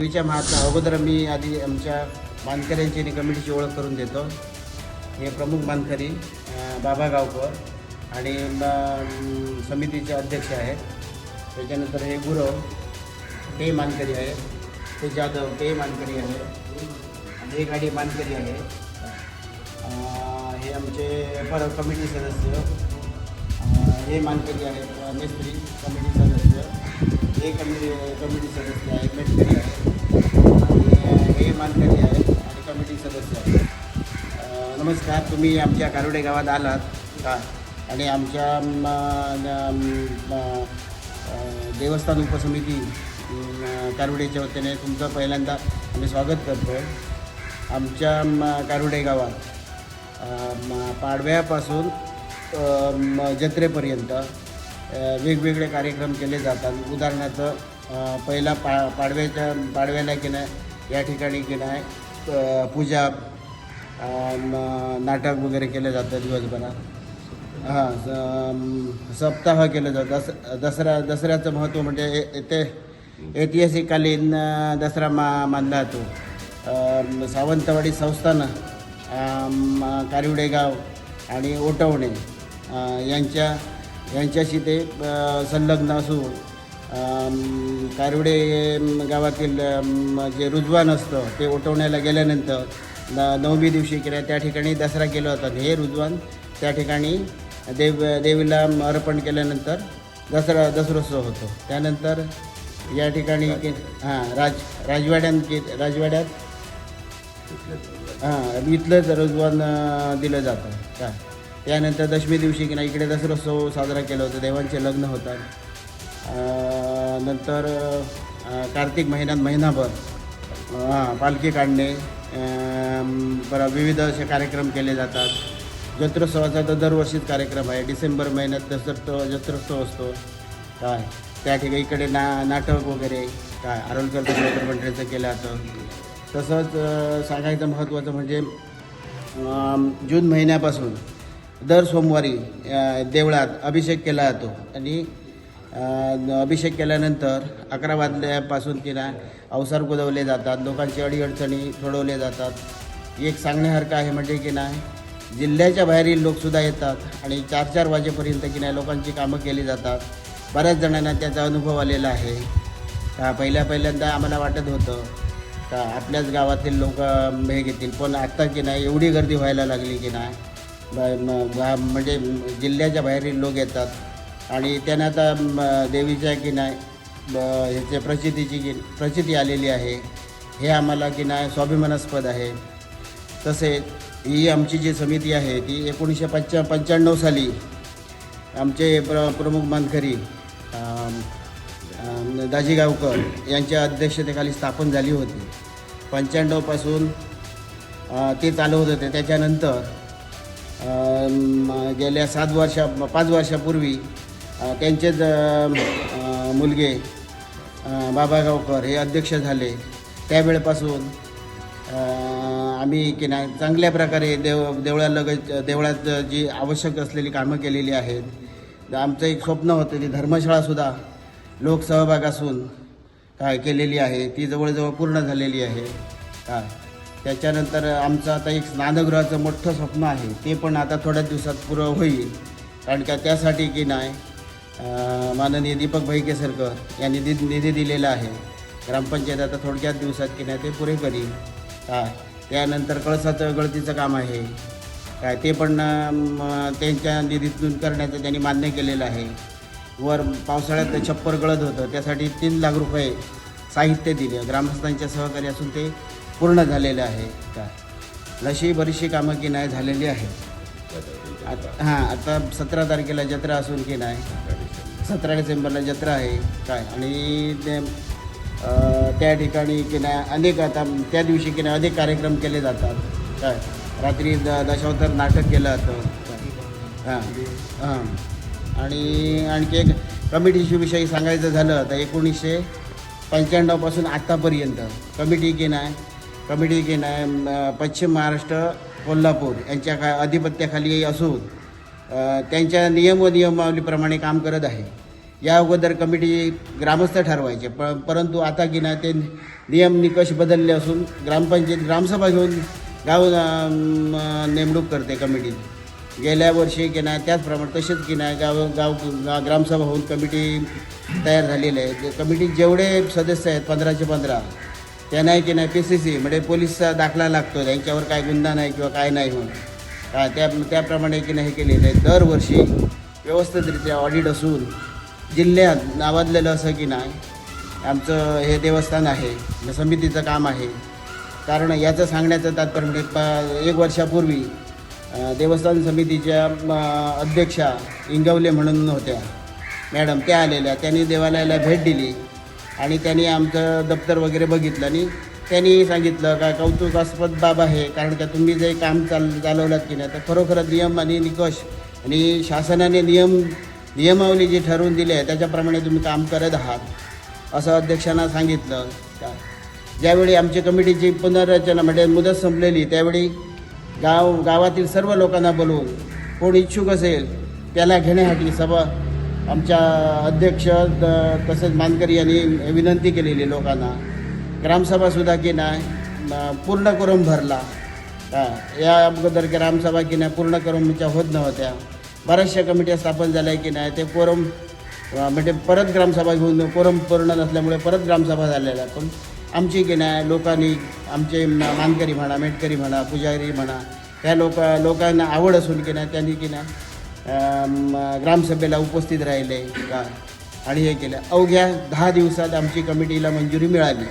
देवीच्या महात्मा अगोदर मी आधी आमच्या मानकऱ्यांची आणि कमिटीची ओळख करून देतो. हे प्रमुख मानकरी बाबा गावकर आणि समितीचे अध्यक्ष आहेत. त्याच्यानंतर हे गुरव ते मानकरी आहे ते जाधव ते मानकरी आहे आणि हे गाडी मानकरी आहे हे आमचे पर कमिटी सदस्य हे मानकरी आहेत. मिस्त्री कमिटी सदस्य हे कमिटी कमिटी सदस्य आहेत मेटकरी आहेत. नमस्कार तुम्ही आमच्या कारुडे गावात आलात का? आणि आमच्या देवस्थान उपसमिती कारुडेच्या वतीने तुमचं पहिल्यांदा आम्ही स्वागत करतो आहे आमच्या म, गावात पाडव्यापासून म, जत्रेपर्यंत वेगवेगळे कार्यक्रम केले जातात. उदाहरणार्थ पहिला पा पाडव्याच्या पाडव्याला की नाही या ठिकाणी की नाही पूजा नाटक वगैरे केलं जातं दिवसभरात. हां स- सप्ताह केलं जातं दस दसरा दसऱ्याचं महत्त्व म्हणजे येते ते ऐतिहासिककालीन दसरा मा मानला जातो. सावंतवाडी संस्थानं कारिवडेगाव कारिवडे गाव आणि ओटवणे यांच्या यांच्याशी ते संलग्न असून अम, कारिवडे गावातील जे रुजवान असतं ते ओटवण्याला गेल्यानंतर न नवमी दिवशी केलं त्या ठिकाणी दसरा केला होता. हे रुजवान त्या ठिकाणी देव देवीला अर्पण केल्यानंतर दसरा दसरोत्सव होतो. त्यानंतर या ठिकाणी हां राज राजवाड्यात की राजवाड्यात हां इथलंच रुजवान दिलं जातं. काय त्यानंतर दशमी दिवशी की नाही इकडे दसरोत्सव साजरा केला होता. देवांचे लग्न होतात. नंतर कार्तिक महिन्यात महिनाभर हां पालखी काढणे. परत विविध असे कार्यक्रम केले जातात. जत्रोत्सवाचा तर दरवर्षीच कार्यक्रम आहे. डिसेंबर महिन्यात दसरोत्सव जत्रोत्सव असतो. काय? त्या ठिकाणी इकडे ना नाटक वगैरे काय? आरोलकर दसरा मंडळीचं केलं जातं तसंच सांगायचं महत्त्वाचं म्हणजे जून महिन्यापासून दर सोमवारी देवळात अभिषेक केला जातो. आणि अभिषेक केल्यानंतर अकरा वाजल्यापासून की अवसर अवसार जातात. लोकांची अडीअडचणी सोडवले जातात. एक सांगण्यासारखं आहे म्हणजे की नाही जिल्ह्याच्या बाहेरील लोकसुद्धा येतात आणि चार चार वाजेपर्यंत की नाही लोकांची कामं केली जातात. बऱ्याच जणांना त्याचा अनुभव आलेला आहे. का पहिल्या पहिल्यांदा आम्हाला वाटत होतं का आपल्याच गावातील लोक हे घेतील. पण आत्ता की नाही एवढी गर्दी व्हायला लागली की नाही. म्हणजे जिल्ह्याच्या बाहेरील लोक येतात. आणि त्यांना आता देवीच्या की नाही ह्याच्या प्रचितीची की प्रचिती आलेली आहे. हे आम्हाला की नाही स्वाभिमानास्पद आहे. तसेच ही आमची जी समिती आहे ती एकोणीसशे पंच्या पंच्याण्णव साली आमचे प्र प्रमुख मानकरी दाजीगावकर यांच्या अध्यक्षतेखाली स्थापन झाली होती. पंच्याण्णवपासून ते ते चालवत होते. त्याच्यानंतर गेल्या सात वर्षा पाच वर्षापूर्वी त्यांचेच मुलगे बाबा गावकर हे अध्यक्ष झाले. त्यावेळेपासून आम्ही की नाही चांगल्या प्रकारे देव देवळालगत देवळात जी आवश्यक असलेली कामं केलेली आहेत. आमचं एक स्वप्न होतं ती धर्मशाळासुद्धा लोकसहभाग असून काय केलेली आहे ती जवळजवळ पूर्ण झालेली आहे. काय त्याच्यानंतर आमचं आता एक स्नानगृहाचं मोठं स्वप्न आहे ते पण आता थोड्याच दिवसात पुरं होईल. कारण का त्यासाठी की नाही माननीय दीपक भाई केसरकर यांनी निधी निधी दिलेला आहे. ग्रामपंचायत आता थोडक्यात दिवसात की नाही ते पुरे करील. काय? त्यानंतर कळसाचं गळतीचं काम आहे. काय? ते पण त्यांच्या निधीतून करण्याचं त्यांनी मान्य केलेलं आहे. वर पावसाळ्यात छप्पर गळत होतं. त्यासाठी तीन लाख रुपये साहित्य दिले. ग्रामस्थांच्या सहकारी असून ते पूर्ण झालेलं आहे. काय? अशी बरीचशी कामं की नाही झालेली आता हां आता सतरा तारखेला जत्रा असून की नाही सतरा डिसेंबरला जत्रा आहे. काय? आणि ते त्या ठिकाणी की नाही अनेक आता त्या दिवशी की नाही अनेक कार्यक्रम केले जातात. काय? रात्री द दशावतार नाटक केलं जातं. हां. हां. आणि आणखी एक कमिटीविषयी सांगायचं झालं तर एकोणीसशे पंच्याण्णवपासून आत्तापर्यंत कमिटी की नाही कमिटी की नाही पश्चिम महाराष्ट्र कोल्हापूर यांच्या का अधिपत्याखाली असून त्यांच्या नियम व नियमावलीप्रमाणे काम करत आहे. या अगोदर कमिटी ग्रामस्थ ठरवायचे प परंतु आता की नाही ते नियम निकष बदलले असून ग्रामपंचायत ग्रामसभा घेऊन गाव नेमणूक करते कमिटी. गेल्या वर्षी की नाही त्याचप्रमाणे तसेच की नाही गाव गाव गा- ग्रामसभा होऊन कमिटी तयार झालेली आहे. ते कमिटीत जेवढे सदस्य आहेत पंधराचे पंधरा त्या नाही की नाही पी सी सी म्हणजे पोलीसचा दाखला लागतो त्यांच्यावर काय गुन्हा नाही किंवा काय नाही म्हणून त्या त्याप्रमाणे की नाही हे केलेलं आहे. दरवर्षी व्यवस्थितरित्या ऑडिट असून जिल्ह्यात नावाजलेलं असं की नाही आमचं हे देवस्थान आहे समितीचं काम आहे. कारण याचं सांगण्याचं तात्पर्य म्हणजे एक वर्षापूर्वी देवस्थान समितीच्या अध्यक्षा इंगवले म्हणून होत्या. मॅडम त्या आलेल्या त्यांनी देवालयाला भेट दिली आणि त्यांनी आमचं दप्तर वगैरे बघितलं आणि त्यांनी सांगितलं का कौतुकास्पद बाब आहे कारण का तुम्ही जे काम चाल चालवलं की नाही तर खरोखरच नियम आणि निकष आणि शासनाने नियम नियमावली जी ठरवून दिली आहे त्याच्याप्रमाणे तुम्ही काम करत आहात असं अध्यक्षांना सांगितलं. ज्यावेळी आमची कमिटीची पुनर्रचना म्हणजे मुदत संपलेली त्यावेळी गाव गावातील सर्व लोकांना बोलवून कोण इच्छुक असेल त्याला घेण्यासाठी सभा आमच्या अध्यक्ष द- तसेच मानकरी यांनी विनंती केलेली लोकांना. ग्रामसभासुद्धा की नाही पूर्ण करून भरला. या अगोदर ग्रामसभा की नाही पूर्ण करूनच्या म्हणजे होत नव्हत्या. बऱ्याचशा कमिट्या स्थापन झाल्या की नाही ते कोरम म्हणजे परत ग्रामसभा घेऊन कोरम पूर्ण नसल्यामुळे परत ग्रामसभा झालेल्या पण आमची की नाही लोकांनी आमचे मानकरी म्हणा मेटकरी म्हणा पुजारी म्हणा त्या लोक लोकांना आवड असून की नाही त्यांनी की नाही ग्रामसभेला उपस्थित राहिले. का आणि हे केलं. अवघ्या दहा दिवसात आमची कमिटीला मंजुरी मिळाली.